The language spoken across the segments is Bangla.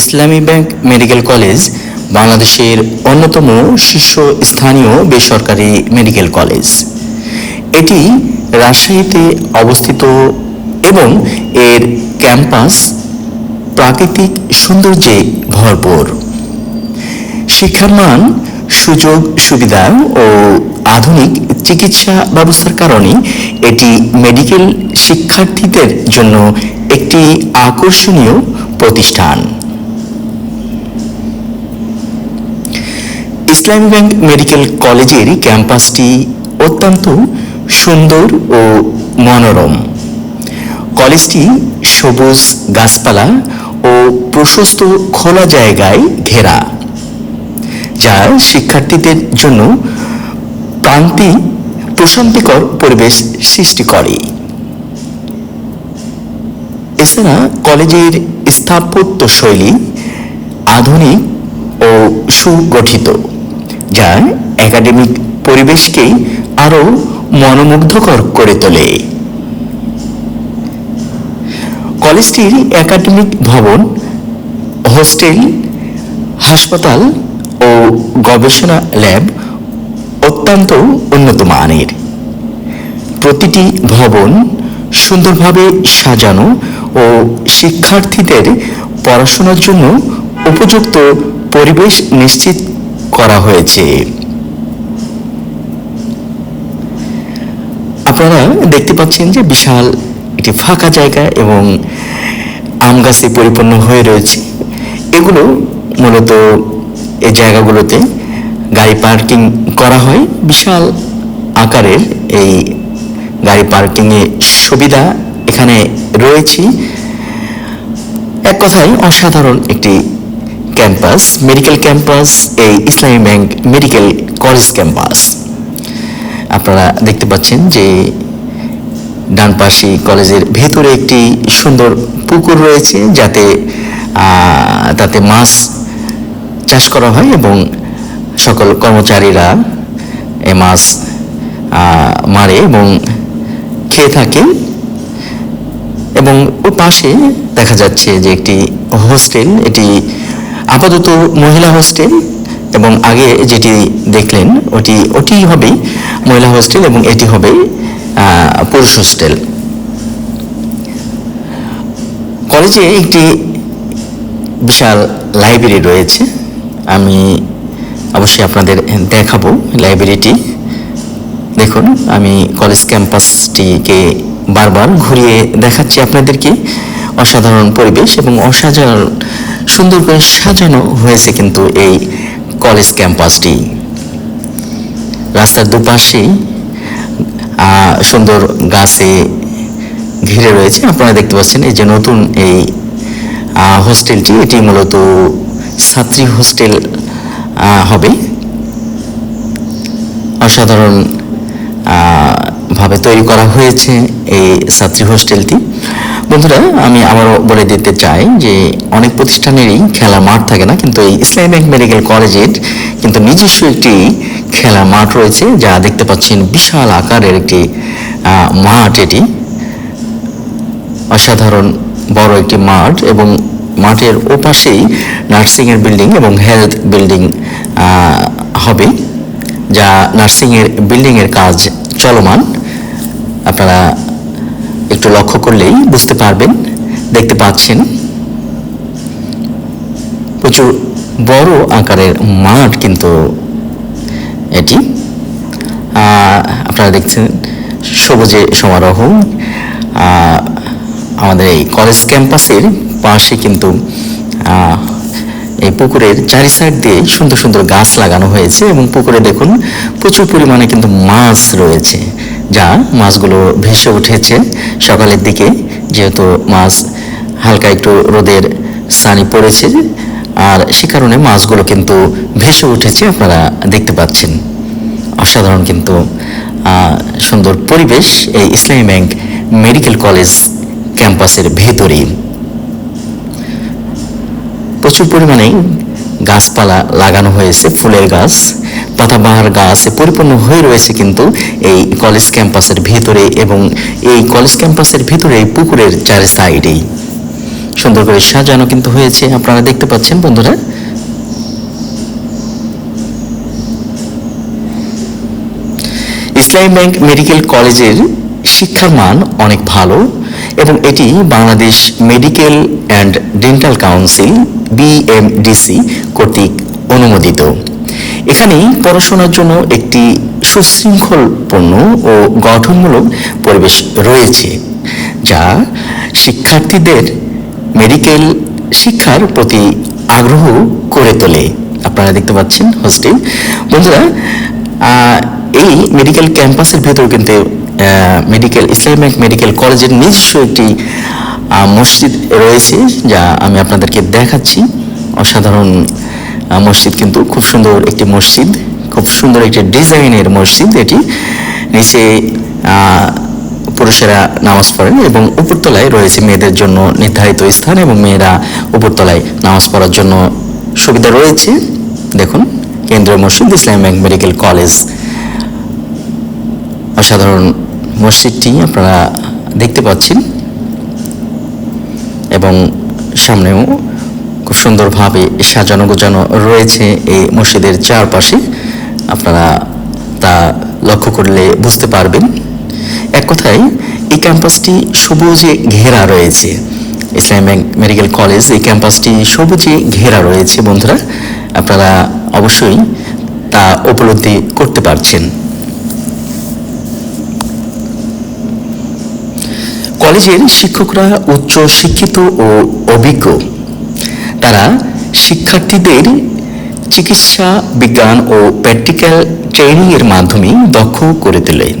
ইসলামী ব্যাংক মেডিকেল কলেজ, বাংলাদেশের অন্যতম শীর্ষস্থানীয় বেসরকারি মেডিকেল কলেজ। এটি রাজশাহীতে অবস্থিত এবং এর ক্যাম্পাস প্রাকৃতিক সৌন্দর্যে ভরপুর। শিক্ষার মান, সুযোগ, সুবিধা ও আধুনিক চিকিৎসা ব্যবস্থার কারণে এটি মেডিকেল শিক্ষার্থীদের জন্য একটি আকর্ষণীয় প্রতিষ্ঠান। ইসলামী ব্যাংক মেডিকেল কলেজের ক্যাম্পাসটি অত্যন্ত সুন্দর ও মনোরম। কলেজটি সবুজ গাছপালা ও প্রশস্ত খোলা জায়গায় ঘেরা, যা শিক্ষার্থীদের জন্য প্রান্তি প্রশান্তিকর পরিবেশ সৃষ্টি করে। এছাড়া কলেজের স্থাপত্য শৈলী আধুনিক ও সুগঠিত। যা একাডেমিক পরিবেশকেই আরও মনোমুগ্ধকর করে তোলে। কলেজটির একাডেমিক ভবন হোস্টেল হাসপাতাল ও গবেষণা ল্যাব অত্যন্ত উন্নত মানের। প্রতিটি ভবন সুন্দরভাবে সাজানো ও শিক্ষার্থীদের পড়াশোনার জন্য উপযুক্ত পরিবেশ নিশ্চিত করা হয়েছে। আপনারা দেখতে পাচ্ছেন যে বিশাল একটি ফাঁকা জায়গা এবং আম গাছে পরিপূর্ণ হয়ে রয়েছে। এগুলো মূলত এই জায়গাগুলোতে গাড়ি পার্কিং করা হয়। বিশাল আকারের এই গাড়ি পার্কিংয়ের সুবিধা এখানে রয়েছে। এক কথায় অসাধারণ একটি ক্যাম্পাস মেডিকেল ক্যাম্পাস এই ইসলামী ব্যাংক মেডিকেল কলেজ ক্যাম্পাস আপনারা দেখতে পাচ্ছেন যে ডান পাশে কলেজের ভেতরে একটি সুন্দর পুকুর রয়েছে, যাতে তাতে মাছ চাষ করা হয় এবং সকল কর্মচারীরা এ মাছ মারে এবং খেয়ে থাকে। এবং ও পাশে দেখা যাচ্ছে যে একটি হোস্টেল, এটি আপাতত মহিলা হোস্টেল এবং আগে যেটি দেখলেন, ওটি ওটি হবে মহিলা হোস্টেল এবং এটি হবে পুরুষ হোস্টেল। কলেজে একটি বিশাল লাইব্রেরি রয়েছে। আমি অবশ্যই আপনাদের দেখাবো লাইব্রেরিটি। দেখুন, আমি কলেজ ক্যাম্পাসটিকে বারবার ঘুরিয়ে দেখাচ্ছি আপনাদেরকে। অসাধারণ পরিবেশ এবং অসাধারণ সুন্দর করে সাজানো হয়েছে কিন্তু এই কলেজ ক্যাম্পাসটি রাস্তার দুপাশে সুন্দর গাছে ঘিরে রয়েছে। আপনারা দেখতে পাচ্ছেন এই যে নতুন এই হোস্টেলটি এটি মূলত ছাত্রী হোস্টেল হবে। অসাধারণ ভাবে তৈরি করা হয়েছে এই ছাত্রী হোস্টেলটি বন্ধুরা, আমি আবারও বলে দিতে চাই যে অনেক প্রতিষ্ঠানেরই খেলা মাঠ থাকে না, কিন্তু এই ব্যাংক মেডিকেল কলেজের কিন্তু নিজস্ব একটি খেলা মাঠ রয়েছে, যা দেখতে পাচ্ছেন বিশাল আকারের একটি মাঠ এটি। অসাধারণ বড় একটি মাঠ এবং মাঠের ওপাশেই নার্সিংয়ের বিল্ডিং এবং হেলথ বিল্ডিং হবে, যা নার্সিংয়ের বিল্ডিংয়ের কাজ চলমান। আপনারা একটু লক্ষ্য করলেই বুঝতে পারবেন, দেখতে পাচ্ছেন। প্রচুর বড় আকারের মাঠ কিন্তু এটি। আপনারা দেখছেন সবুজে সমারোহ। আমাদের এই কলেজ ক্যাম্পাসের পাশে কিন্তু এই পুকুরের চারি সাইড দিয়ে সুন্দর সুন্দর গাছ লাগানো হয়েছে এবং পুকুরে দেখুন প্রচুর পরিমাণে কিন্তু মাছ রয়েছে। যা মাছগুলো ভেসে উঠেছে সকালের দিকে, যেহেতু মাছ হালকা একটু রোদের সানি পড়েছে, আর সে কারণে মাছগুলো কিন্তু ভেসে উঠেছে আপনারা দেখতে পাচ্ছেন। অসাধারণ কিন্তু সুন্দর পরিবেশ এই ইসলামী ব্যাংক মেডিকেল কলেজ ক্যাম্পাসের ভেতরেই। প্রচুর পরিমাণে গাছপালা লাগানো হয়েছে, ফুলের গাছ, পাতাবাহার গাছে পরিপূর্ণ হয়ে রয়েছে কিন্তু এই কলেজ ক্যাম্পাসের ভিতরে এবং এই কলেজ ক্যাম্পাসের ভিতরে পুকুরের চারি সাইডেই সুন্দর করে সাজানো কিন্তু হয়েছে, আপনারা দেখতে পাচ্ছেন বন্ধুরা। ইসলামী ব্যাংক মেডিকেল কলেজের শিক্ষার মান অনেক ভালো। এবং এটি Bangladesh medical and dental council, BMDC কর্তৃক অনুমোদিত। এখানে পড়াশোনার জন্য একটি সুশৃঙ্খলপূর্ণ ও গঠনমূলক পরিবেশ রয়েছে, যা শিক্ষার্থীদের মেডিকেল শিক্ষার প্রতি আগ্রহ করে তোলে। আপনারা দেখতে পাচ্ছেন হোস্টেল বন্ধুরা এই মেডিকেল ক্যাম্পাসের ভেতর কিন্তু মেডিকেল ইসলামিক মেডিকেল কলেজের নিজস্ব একটি মসজিদ রয়েছে যা আমি আপনাদেরকে দেখাচ্ছি। অসাধারণ মসজিদ কিন্তু, খুব সুন্দর একটি মসজিদ, খুব সুন্দর একটি ডিজাইনের মসজিদ এটি। নিচে পুরুষেরা নামাজ পড়েন এবং উপরতলায় রয়েছে মেয়েদের জন্য নির্ধারিত স্থান এবং মেয়েরা উপরতলায় নামাজ পড়ার জন্য সুবিধা রয়েছে। দেখুন, কেন্দ্রীয় মসজিদ ইসলাম ব্যাংক মেডিকেল কলেজ অসাধারণ মসজিদটি আপনারা দেখতে পাচ্ছেন। এবং সামনেও খুব সুন্দরভাবে সাজানো গোজানো রয়েছে এই মসজিদের চারপাশে। আপনারা তা লক্ষ্য করলে বুঝতে পারবেন। এক কথায়, এই ক্যাম্পাসটি সবুজে ঘেরা রয়েছে। ইসলাম মেডিকেল কলেজ এই ক্যাম্পাসটি সবুজে ঘেরা রয়েছে, বন্ধুরা। আপনারা অবশ্যই তা উপলব্ধি করতে পারছেন। কলেজের শিক্ষকরা উচ্চ শিক্ষিত ও অভিজ্ঞ। তারা শিক্ষার্থীদের চিকিৎসা, বিজ্ঞান ও প্র্যাকটিক্যাল ট্রেনিংয়ের মাধ্যমে দক্ষ করে তোলেন।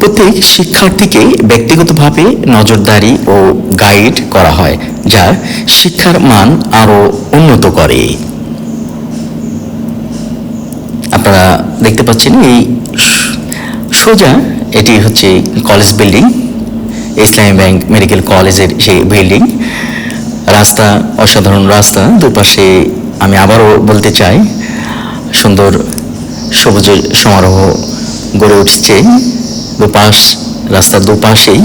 প্রত্যেক শিক্ষার্থীকে ব্যক্তিগতভাবে নজরদারি ও গাইড করা হয়, যা শিক্ষার মান আরও উন্নত করে। আপনারা দেখতে পাচ্ছেন এই সোজা এটি হচ্ছে college building. Islami bank medical কলেজের সেই বিল্ডিং। রাস্তা, অসাধারণ রাস্তা, দুপাশে আমি আবারও বলতে চাই, সুন্দর সবুজের সমারোহ গড়ে উঠছে। দুপাশ, রাস্তার দুপাশেই,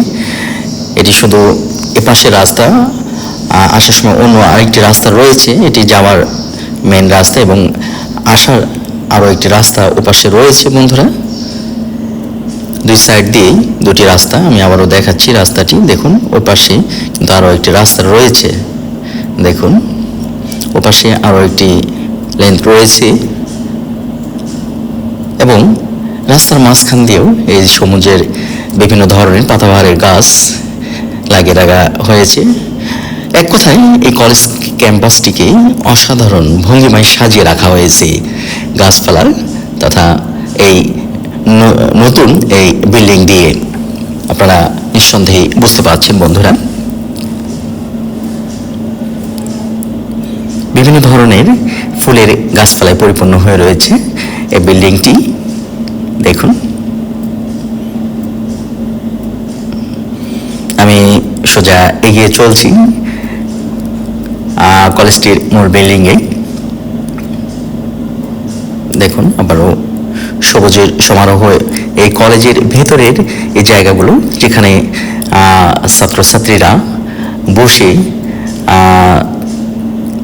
এটি শুধু এপাশে রাস্তা আসার সময় অন্য আরেকটি রাস্তা রয়েছে, এটি যাওয়ার মেন রাস্তা এবং আসার আরও একটি রাস্তা ওপাশে রয়েছে বন্ধুরা। দুই সাইড দিয়েই দুটি রাস্তা, আমি আবারও দেখাচ্ছি রাস্তাটি, দেখুন ওই পাশে কিন্তু আরও একটি রাস্তা রয়েছে। দেখুন, ওপাশে আরও একটি লেন্থ রয়েছে এবং রাস্তার মাঝখান দিয়েও এই সমুদ্রের বিভিন্ন ধরনের পাতাবাহারের গাছ লাগিয়ে রাখা হয়েছে। এক কথায়, এই কলেজ ক্যাম্পাসটিকে অসাধারণ ভঙ্গিমায় সাজিয়ে রাখা হয়েছে গাছপালার তথা এই নতুন এই বিল্ডিং দিয়ে আপনারা নিঃসন্দেহে বুঝতে পারছেন, বন্ধুরা। বিভিন্ন ধরনের ফুলের গাছপালায় পরিপূর্ণ হয়ে রয়েছে এই বিল্ডিংটি। দেখুন। আমি সোজা এগিয়ে চলছি কলেজটির মূল বিল্ডিংয়ে। দেখুন, আবারও সবুজের সমারোহ এই কলেজের ভেতরের এই জায়গাগুলো যেখানে ছাত্রছাত্রীরা বসে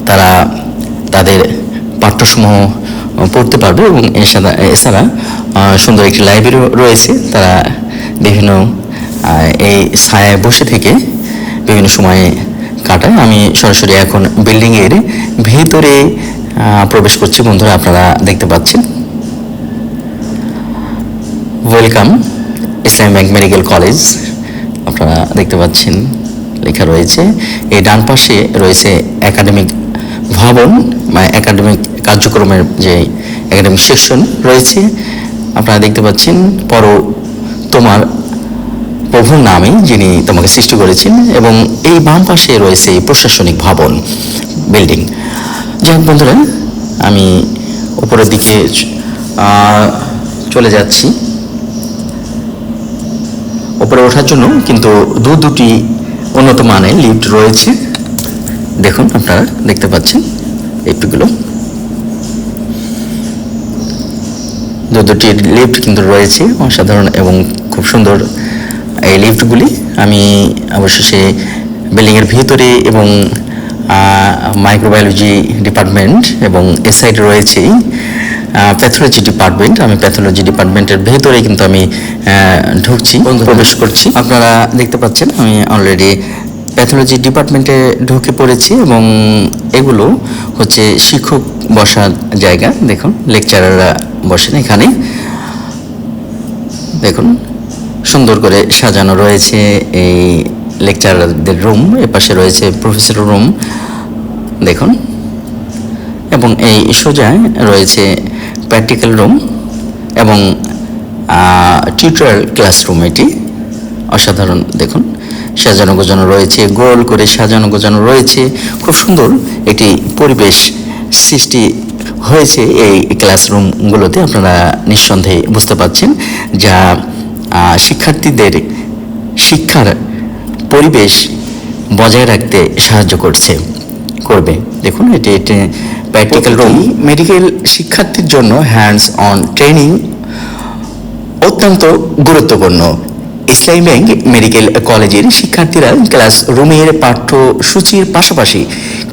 তারা তাদের পাঠ্যসমূহ পড়তে পারবে এবং এছাড়া সুন্দর একটি লাইব্রেরি রয়েছে। তারা বিভিন্ন এই ছায়ায় বসে থেকে বিভিন্ন সময়ে কাটায়। আমি সরাসরি এখন বিল্ডিংয়ের ভেতরে প্রবেশ করছি। বন্ধুরা, আপনারা দেখতে পাচ্ছেন। Welcome Islam bank medical college আপনারা দেখতে পাচ্ছেন, লেখা রয়েছে। এই ডান পাশে রয়েছে একাডেমিক ভবন বা একাডেমিক কার্যক্রমের যে একাডেমিক সেকশন রয়েছে। আপনারা দেখতে পাচ্ছেন, পর তোমার প্রভুর নামে যিনি তোমাকে সৃষ্টি করেছেন এবং এই বাম পাশে রয়েছে প্রশাসনিক ভবন বিল্ডিং যাই হোক বন্ধুরা, আমি উপরের দিকে চলে যাচ্ছি। উপরে ওঠার জন্য কিন্তু দু দুটি উন্নত মানের লিফট রয়েছে। দেখুন, আপনারা দেখতে পাচ্ছেন এইগুলো দু দুটি লিফট কিন্তু রয়েছে, অসাধারণ এবং খুব সুন্দর এই লিফটগুলি আমি অবশেষে বিল্ডিংয়ের ভিতরে এবং মাইক্রোবায়োলজি ডিপার্টমেন্ট এবং এ সাইডে রয়েছে। প্যাথোলজি ডিপার্টমেন্ট আমি প্যাথোলজি ডিপার্টমেন্টের ভেতরে কিন্তু আমি ঢুকছি প্রবেশ করছি। আপনারা দেখতে পাচ্ছেন আমি অলরেডি প্যাথোলজি ডিপার্টমেন্টে ঢুকে পড়েছি এবং এগুলো হচ্ছে শিক্ষক বসার জায়গা। দেখুন লেকচারাররা বসেন এখানে। দেখুন সুন্দর করে সাজানো রয়েছে এই লেকচারারদের রুম এপাশে রয়েছে প্রফেসর রুম দেখুন এবং এই সোজায় রয়েছে প্র্যাকটিক্যাল রুম এবং টিউটোরিয়াল ক্লাসরুম এটি। অসাধারণ, দেখুন, সাজানো গোজানো রয়েছে, গোল করে সাজানো গোজানো রয়েছে। খুব সুন্দর একটি পরিবেশ সৃষ্টি হয়েছে এই ক্লাসরুমগুলোতে, আপনারা নিঃসন্দেহে বুঝতে পারছেন যা শিক্ষার্থীদের শিক্ষার পরিবেশ বজায় রাখতে সাহায্য করছে। করবে। দেখুন, এটি একটি প্র্যাকটিক্যাল রুম মেডিকেল শিক্ষার্থীর জন্য হ্যান্ডস অন ট্রেনিং অত্যন্ত গুরুত্বপূর্ণ। ইসলামী ব্যাংক মেডিকেল কলেজের শিক্ষার্থীরা ক্লাস রুমের পাঠ্যসূচির পাশাপাশি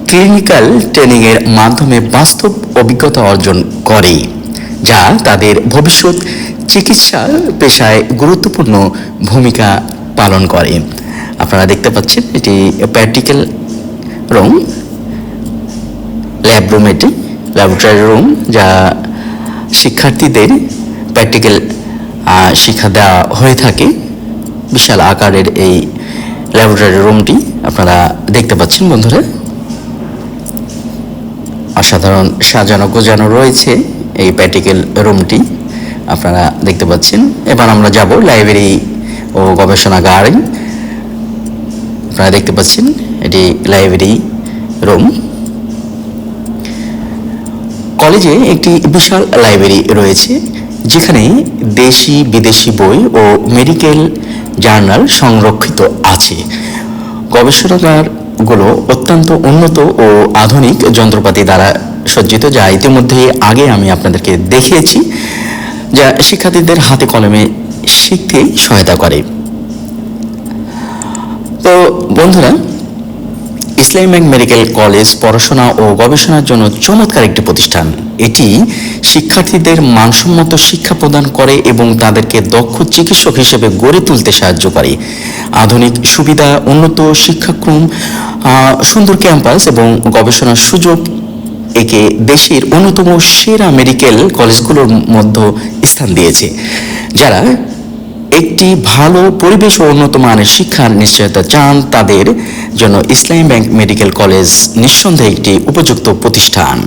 ক্লিনিক্যাল ট্রেনিংয়ের মাধ্যমে বাস্তব অভিজ্ঞতা অর্জন করে, যা তাদের ভবিষ্যৎ চিকিৎসা পেশায় গুরুত্বপূর্ণ ভূমিকা পালন করে। আপনারা দেখতে পাচ্ছেন, এটি প্র্যাকটিক্যাল রুম ল্যাব রুম এটি ল্যাবরেটরি রুম যা শিক্ষার্থীদের প্র্যাকটিক্যাল শিক্ষা দেওয়া হয়ে থাকে। বিশাল আকারের এই ল্যাবরেটরি রুমটি আপনারা দেখতে পাচ্ছেন বন্ধুরা। অসাধারণ সাজানো গোজানো রয়েছে এই প্র্যাকটিক্যাল রুমটি আপনারা দেখতে পাচ্ছেন। এবার আমরা যাব লাইব্রেরি ও গবেষণাগারে আপনারা দেখতে পাচ্ছেন, এটি লাইব্রেরি রুম কলেজে একটি বিশাল লাইব্রেরি রয়েছে, যেখানে দেশি, বিদেশি বই ও মেডিকেল জার্নাল সংরক্ষিত আছে। গবেষণাগারগুলো অত্যন্ত উন্নত ও আধুনিক যন্ত্রপাতি দ্বারা সজ্জিত, যা ইতিমধ্যে আগে আমি আপনাদেরকে দেখিয়েছি, যা শিক্ষার্থীদের হাতে কলমে শিখতে সহায়তা করে। তো বন্ধুরা ইসলামী ব্যাংক মেডিকেল কলেজ পড়াশোনা ও গবেষণার জন্য চমৎকার একটি প্রতিষ্ঠান। এটি শিক্ষার্থীদের মানসম্মত শিক্ষা প্রদান করে এবং তাদেরকে দক্ষ চিকিৎসক হিসেবে গড়ে তুলতে সাহায্য করে। আধুনিক সুবিধা, উন্নত শিক্ষাক্রম সুন্দর ক্যাম্পাস এবং গবেষণার সুযোগ একে দেশের অন্যতম সেরা মেডিকেল কলেজগুলোর মধ্যে স্থান দিয়েছে, যারা একটি ভালো পরিবেশ ও উন্নত মানের শিক্ষার নিশ্চয়তা চান তাদের জন্য ইসলামী ব্যাংক মেডিকেল কলেজ নিঃসন্দেহে একটি উপযুক্ত প্রতিষ্ঠান।